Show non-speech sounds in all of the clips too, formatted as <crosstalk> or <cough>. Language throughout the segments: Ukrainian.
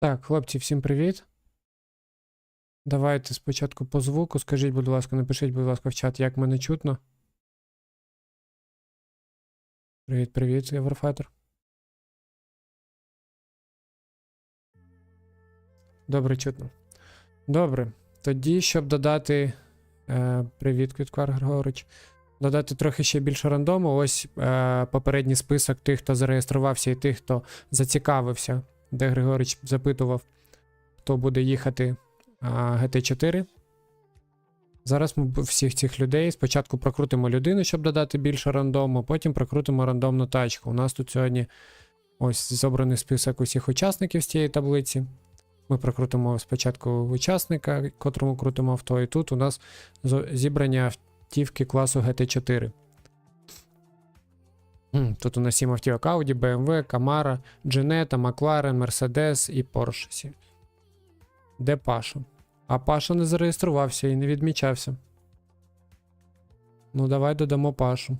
Так, хлопці, всім привіт. Давайте спочатку по звуку. Скажіть, будь ласка, напишіть, будь ласка, в чат, як мене чутно. Привіт, привіт, Єврофайтер. Добре, чутно. Добре. Тоді, щоб додати. Е, привіт, Квітквар Григорич. Додати трохи ще більше рандому. Ось е, попередній список тих, хто зареєструвався, і тих, хто зацікавився, де Григорич запитував, хто буде їхати а, GT4. Зараз ми всіх цих людей спочатку прокрутимо людину, щоб додати більше рандому, потім прокрутимо рандомну тачку. У нас тут сьогодні ось зобраний список усіх учасників з цієї таблиці. Ми прокрутимо спочатку учасника, котрому крутимо авто, і тут у нас зібрані автівки класу GT4. Тут у нас 7 автівок Audi, BMW, Camaro, Дженета, Макларен, Mercedes і Porsche. Де Паша? А Паша не зареєструвався і не відмічався. Ну, давай додамо Пашу.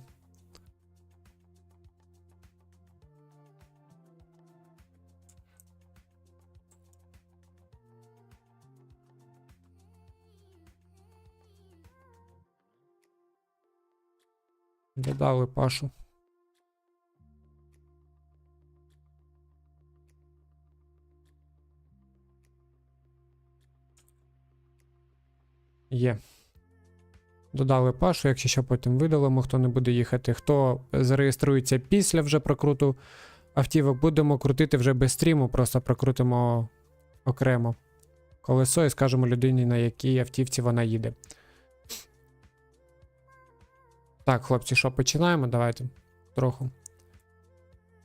Додали Пашу. Є. Додали Пашу, якщо що потім видалимо, хто не буде їхати. Хто зареєструється після вже прокруту автівок, будемо крутити вже без стріму, просто прокрутимо окремо колесо і скажемо людині, на якій автівці вона їде. Так, хлопці, що починаємо? Давайте трохи.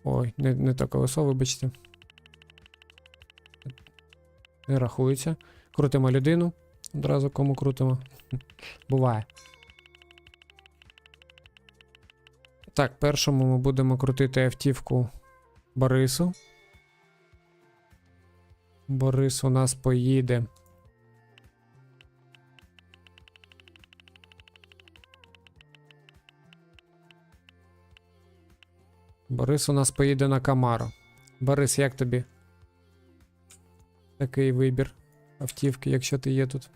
Ой, не, не то колесо, вибачте. Не рахується. Крутимо людину. Одразу кому крутимо. <laughs> Буває. Так, першому ми будемо крутити автівку Борису. Борис у нас поїде. Борис у нас поїде на Камаро. Борис, як тобі? Такий вибір автівки, якщо ти є тут.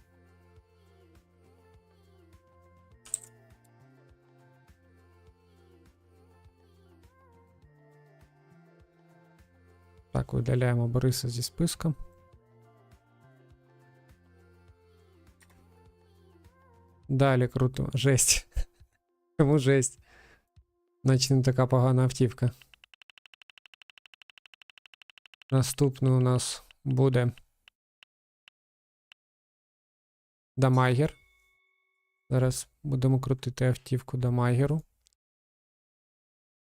Так, видаляємо Бориса зі списка. Далі круто. Жесть. <laughs> Чому жесть? Значить не така погана автівка. Наступний у нас буде Дамайгер. Зараз будемо крутити автівку Дамайгеру.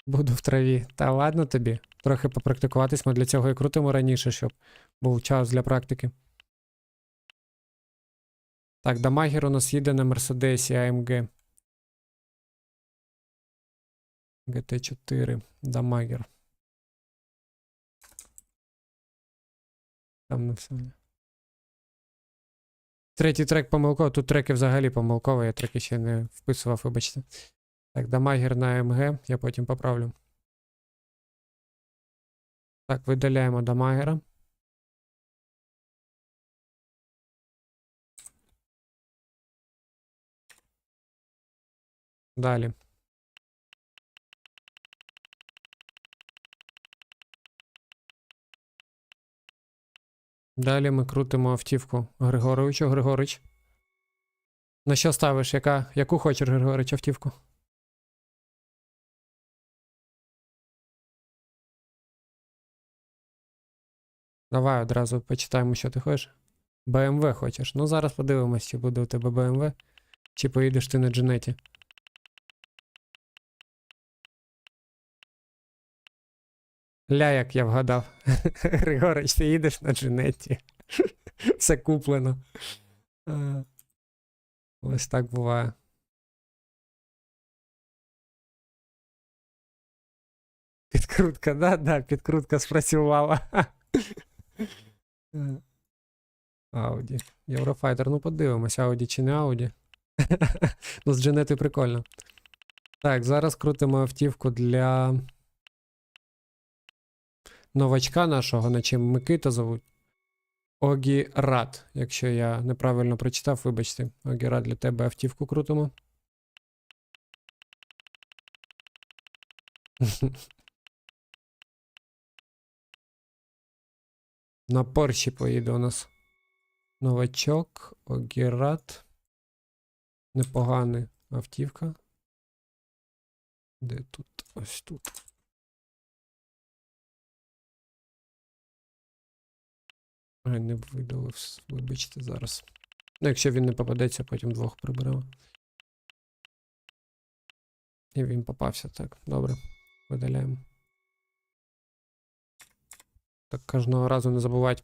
Буду в траві. Та ладно тобі. Трохи попрактикуватись. Ми для цього і крутимо раніше, щоб був час для практики. Так, Дамагер у нас їде на Мерседесі AMG. GT4. Дамагер. Там не все. Третій трек помилковий. Тут треки взагалі помилкові, я треки ще не вписував, вибачте. Так, Дамагер на AMG, я потім поправлю. Так, видаляємо Дамагера. Далі. Далі ми крутимо автівку Григоровичу. Григорич. На що ставиш? Яка, яку хочеш, Григорич, автівку? Давай одразу почитаємо, що ти хочеш. BMW хочеш. Ну, зараз подивимось, чи буде у тебе BMW, чи поїдеш ти на Дженеті. Ля, як я вгадав. <laughs> Григорич, ти їдеш на Дженеті. <laughs> Все куплено. Ось так буває. Підкрутка, да, да, підкрутка спрацювала. <laughs> Е, Ауді. Єврофайтер, ну подивимось, Ауді чи не Ауді. <laughs> ну, з Дженети прикольно. Так, зараз крутимо автівку для новачка нашого, на чим Микита зовуть. Огірат. Якщо я неправильно прочитав, вибачте. Огірат для тебе автівку крутимо. <laughs> На Порші поїде у нас новачок, Огірат. Непоганий автівка. Де тут? Ось тут. Ай, не видалив, вибачте зараз. Ну, якщо він не попадеться, потім двох приберемо. І він попався, так. Добре. Видаляємо. Так кожного разу не забувать.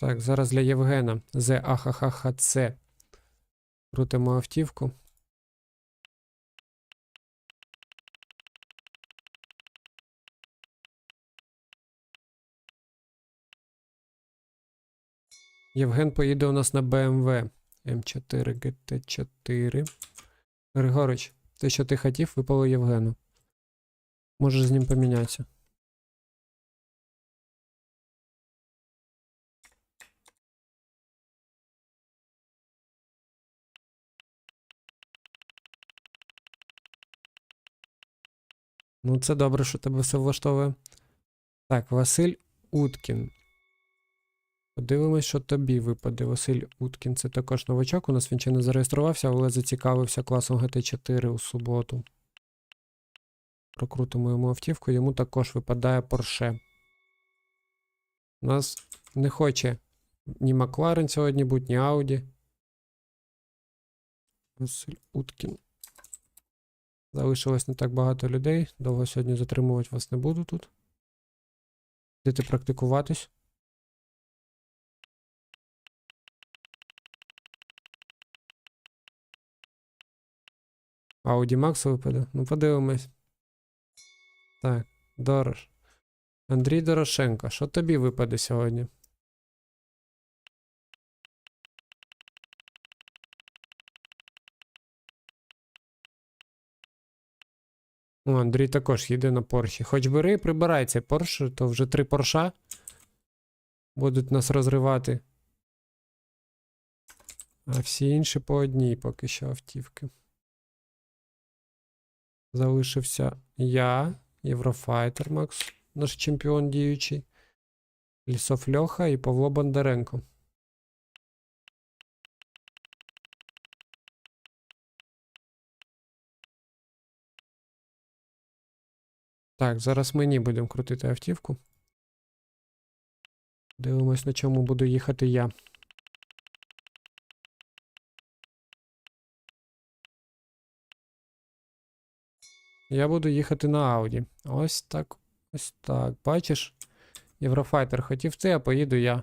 Так, зараз для Євгена. З АХХХЦ. Крутимо автівку. Євген поїде у нас на BMW М4 GT4. Григорич, те, що ти хотів, випало Євгену. Можеш з ним помінятися. Ну, це добре, що тебе все влаштовує. Так, Василь Уткін. Подивимось, що тобі випаде. Василь Уткін. Це також новачок. У нас він ще не зареєструвався, але зацікавився класом GT4 у суботу. Прокрутимо йому автівку, йому також випадає Porsche. У нас не хоче ні Макларен сьогодні бути, ні Audi. Василь Уткін. Залишилось не так багато людей. Довго сьогодні затримувати вас не буду тут. Йдете практикуватись. Audi Max випаде. Ну, подивимось. Так, Дорош. Андрій Дорошенко, що тобі випаде сьогодні? О, Андрій також їде на Порші. Хоч бери і прибирай цей Порш, то вже три Порша будуть нас розривати. А всі інші по одній поки що автівки. Залишився я, Єврофайтер Макс, наш чемпіон діючий. Лісов Льоха і Павло Бондаренко. Так, зараз мені будемо крутити автівку. Дивимось, на чому буду їхати я. Я буду їхати на Ауді. Ось так. Ось так. Бачиш? Єврофайтер хотів ти, а поїду я.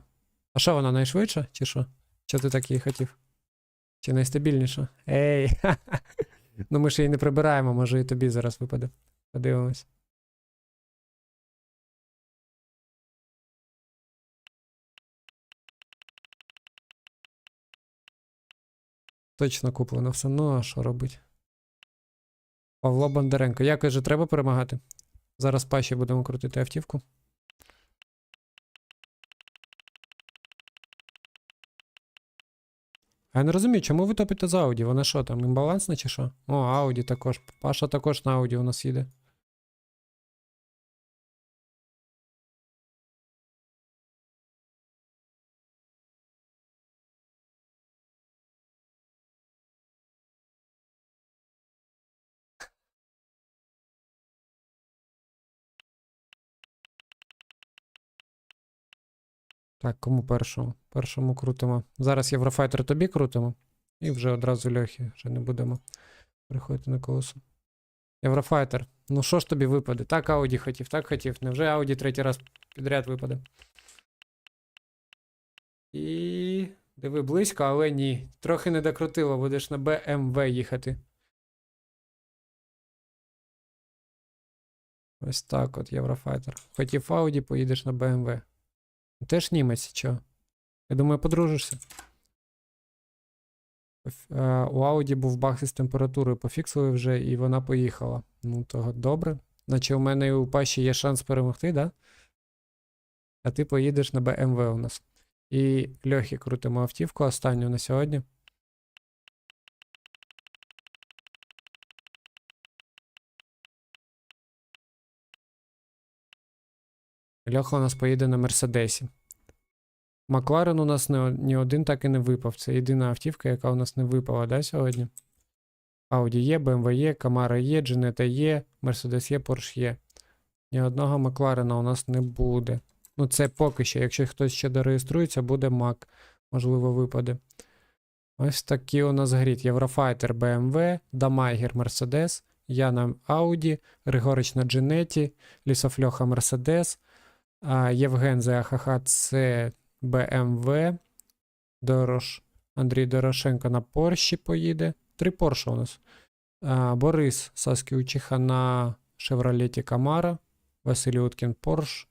А що вона найшвидша, чи що? Що ти так її хотів? Чи найстабільніша? Ей! <laughs> Ну ми ж її не прибираємо, може і тобі зараз випаде. Подивимось. Точно куплено все. Ну, а що робить? Павло Бондаренко. Як каже, треба перемагати? Зараз паші будемо крутити автівку. А я не розумію, чому ви топите за Ауді? Вона що там, імбалансна чи що? О, Ауді також. Паша також на Ауді у нас їде. Так, кому першому? Першому крутимо. Зараз Єврофайтер тобі крутимо. І вже одразу Льохи, вже не будемо приходити на колесо. Єврофайтер. Ну що ж тобі випаде? Так Ауді хотів, так хотів. Невже Ауді третій раз підряд випаде? І. Диви близько, але ні. Трохи не докрутило, будеш на BMW їхати. Ось так от, Єврофайтер. Хотів Ауді, поїдеш на BMW. Теж німець, чо? Я думаю, подружишся. Е, У Ауді був баг із температурою, пофіксили вже, і вона поїхала. Ну, то добре. Наче у мене і у Паші є шанс перемогти, да? А ти поїдеш на BMW у нас. І Льохі крутимо автівку останню на сьогодні. Льоха у нас поїде на Мерседесі. Макларен у нас не, ні один так і не випав. Це єдина автівка, яка у нас не випала, да, сьогодні? Audi є, BMW є, Camaro є, Jetta є, Mercedes є, Porsche є. Ні одного Макларена у нас не буде. Ну, це поки що. Якщо хтось ще дореєструється, буде Mac. Можливо, випаде. Ось такі у нас грід. Єврофайтер BMW, Дамайгер Mercedes, я на Audi, Григорич на Дженеті, Лісофльоха Mercedes, Євген ЗАХХ це BMW, Дорош, Андрій Дорошенко на Порші поїде. Три Порша у нас. Борис Саскіучиха на Шевролеті Камара, Василій Уткін Порш,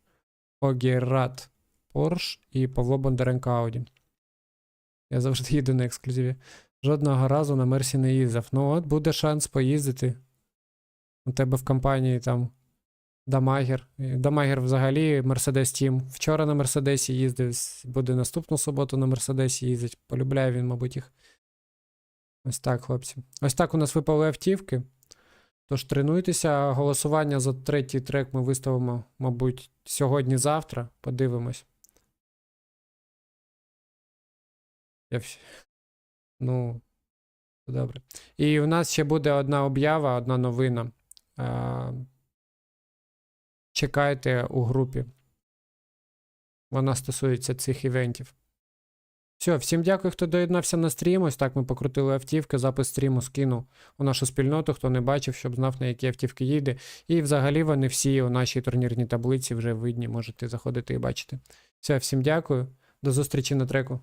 Огірат Порш і Павло Бондаренко Ауді. Я завжди їду на ексклюзиві. Жодного разу на Мерсі не їздив. Ну от буде шанс поїздити. У тебе в компанії там Дамагер. Дамагер взагалі Мерседес Тім. Вчора на Мерседесі їздив, буде наступну суботу на Мерседесі їздить. Полюбляє він, мабуть, їх. Ось так, хлопці. Ось так у нас випали автівки. Тож тренуйтеся. Голосування за третій трек ми виставимо, мабуть, сьогодні-завтра. Подивимось. Я всь- Ну, добре. І у нас ще буде одна об'ява, одна новина. Чекайте у групі. Вона стосується цих івентів. Все, всім дякую, хто доєднався на стрім. Ось так ми покрутили автівки. Запис стріму скину у нашу спільноту, хто не бачив, щоб знав, на які автівки їде. І взагалі вони всі у нашій турнірній таблиці вже видні. Можете заходити і бачити. Все, всім дякую. До зустрічі на треку.